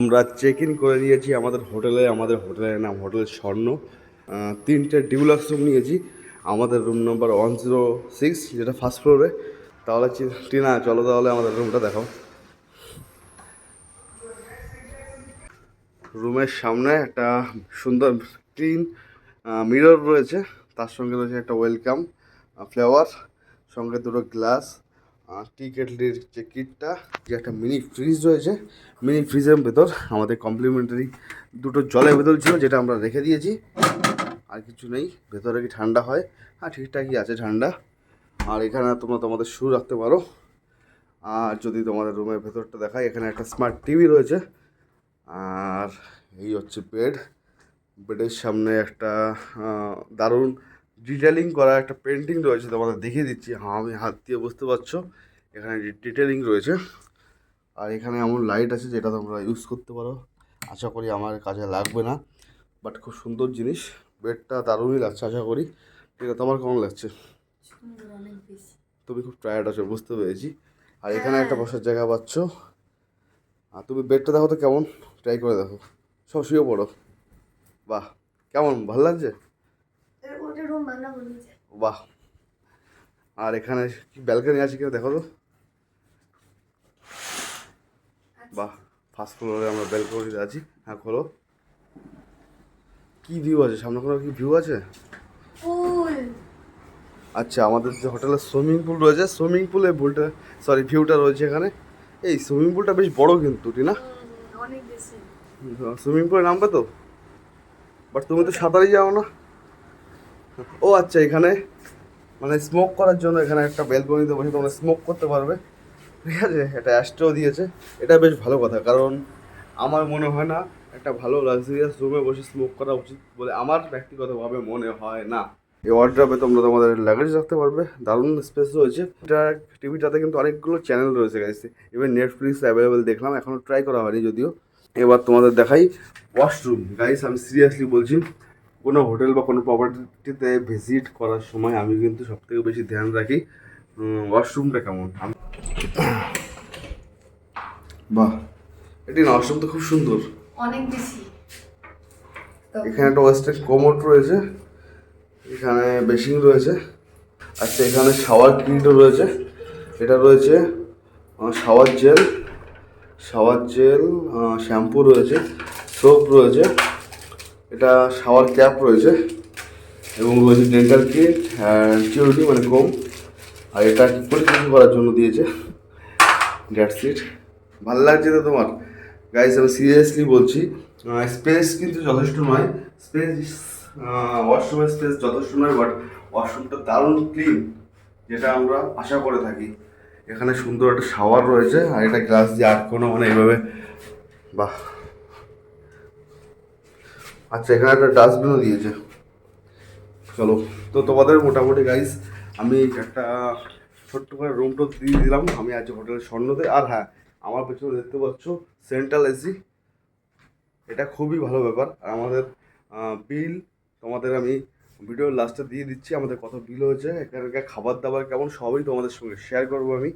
আমরা check in করে নিয়েছি, আমাদের হোটেলে, আমাদের হোটেলের নাম হোটেল স্বর্ণ। তিনটে ডিউলাক্স রুম নিয়েছি। আমাদের room number one zero six যেটা ফার্স্ট ফ্লোরে তাহলে টিনা চলো তাহলে আমাদের রুমটা দেখাও। রুমের সামনে একটা সুন্দর ক্লিন মিরর রয়েছে। তার সঙ্গে রয়েছে একটা ওয়েলকাম ফ্লেওয়ার সঙ্গে দুটো গ্লাস টি কেটলির যে কিটটা যে একটা মিনি ফ্রিজ রয়েছে মিনি ফ্রিজের ভেতর আমাদের কমপ্লিমেন্টারি দুটো জলের ভেতর ছিল, যেটা আমরা রেখে দিয়েছি। আর কিছু নেই, ভেতরে কি ঠান্ডা হয়? হ্যাঁ ঠিকঠাকই আছে ঠান্ডা। আর এখানে তোমরা তোমাদের শু রাখতে পারো। আর যদি তোমাদের রুমের ভেতরটা দেখায় এখানে একটা স্মার্ট টিভি রয়েছে। আর এই হচ্ছে বেড বেডের সামনে একটা দারুণ ডিটেলিং করা একটা পেন্টিং রয়েছে তোমাদের দেখিয়ে দিচ্ছি। হ্যাঁ আমি হাত দিয়ে বুঝতে পারছ এখানে ডিটেলিং রয়েছে। আর এখানে এমন লাইট আছে যেটা তোমরা ইউজ করতে পারো। আশা করি আমার কাজে লাগবে না বাট খুব সুন্দর জিনিস। বেডটা দারুণই লাগছে আশা করি। ঠিক আছে তোমার কেমন লাগছে? তুমি খুব টায়ার্ড আছো বুঝতে পেরেছি। আর এখানে একটা বসার জায়গা পাচ্ছ। আর তুমি বেডটা দেখো তো কেমন? ট্রাই করে দেখো। সব শুয়ে পড়ো। বাহ কেমন? ভালো লাগছে? ওটা রুম বাংলা বলেছে বাহ। আর এখানে ব্যালকনি আছে কিনা দেখো তো? বাহ ফার্স্ট ফ্লোরে আমরা ব্যালকনিতে আছি। হ্যাঁ খোলো। কি ভিউ আছে? সামনে কোনো কি ভিউ আছে? আচ্ছা আমাদের যে হোটেলে সুইমিং পুল রয়েছে সুইমিং পুলে ভুলটা সরি ভিউটা রয়েছে এখানে। এই সুইমিং পুলটা বেশ বড় কিন্তু না? অনেক বেশি। সুইমিং পুলে নামবে তো? বাট তুমি তো সাঁতারই যাও না। ও আচ্ছা এখানে মানে স্মোক করার জন্য এখানে একটা ব্যালকনিতে বসে তোমরা স্মোক করতে পারবে। ঠিক আছে? এটা অ্যাস্ট্রো দিয়েছে। এটা বেশ ভালো কথা, কারণ আমার মনে হয় না একটা ভালো লাক্সারিয়াস রুমে বসে স্মোক করা উচিত বলে আমার ব্যক্তিগতভাবে মনে হয় না। এই ওয়ার্ড্রপে তোমরা তোমাদের লাগেজ রাখতে পারবে। দারুণ স্পেস রয়েছে। এটা টিভিটাতে কিন্তু অনেকগুলো চ্যানেল রয়েছে গাইছে এবার নেটফ্লিক্স অ্যাভেলেবেল দেখলাম এখনও ট্রাই করা হয়নি যদিও। এবার তোমাদের দেখাই ওয়াশরুম গাইস আমি সিরিয়াসলি বলছি কোনো হোটেল বা কোনো প্রপার্টিতে ভিজিট করার সময় আমি কিন্তু সব থেকে বেশি ধ্যান রাখি ওয়াশরুমটা কেমন? বাহ এটি না ওয়াশরুম তো খুব সুন্দর। অনেক বেশি। এখানে একটা ওয়েস্টার্ন কোমোট রয়েছে এখানে বেসিং রয়েছে আচ্ছা এখানে শাওয়ার কিটও রয়েছে এটা রয়েছে shower gel shower gel shampoo রয়েছে সোপ রয়েছে। এটা শাওয়ার ক্যাপ রয়েছে এবং রয়েছে ডেন্টাল কিট চিউরিটি মানে কম আর এটা পরিষ্কার করার জন্য দিয়েছে। দ্যাটস ইট ভালো লাগছে তো তোমার? গাইস আমি সিরিয়াসলি বলছি স্পেস কিন্তু যথেষ্ট নয়। স্পেস ওয়াশরুমের স্পেস যথেষ্ট নয় বাট ওয়াশরুমটা দারুণ ক্লিন যেটা আমরা আশা করে থাকি। এখানে সুন্দর একটা শাওয়ার রয়েছে, আর এটা গ্লাস দিয়ে আটকানো মানে এইভাবে, বাহ। আচ্ছা এখানে একটা ডাস্টবিনও দিয়েছে। চলো, তো তোমাদের মোটামুটি গাইস আমি একটা ছোট্ট করে রুম টো দিয়ে দিলাম। আমি আজ হোটেলের স্বর্ণতে। আর হ্যাঁ আমার পেছনে দেখতে পাচ্ছ সেন্ট্রাল এসি এটা খুবই ভালো ব্যাপার। আর আমাদের বিল তোমাদের আমি ভিডিওর লাস্টে দিয়ে দিচ্ছি। আমাদের কত বিল হয়েছে, এখানকার খাবার দাবার কেমন, সবই তোমাদের সঙ্গে শেয়ার করব আমি।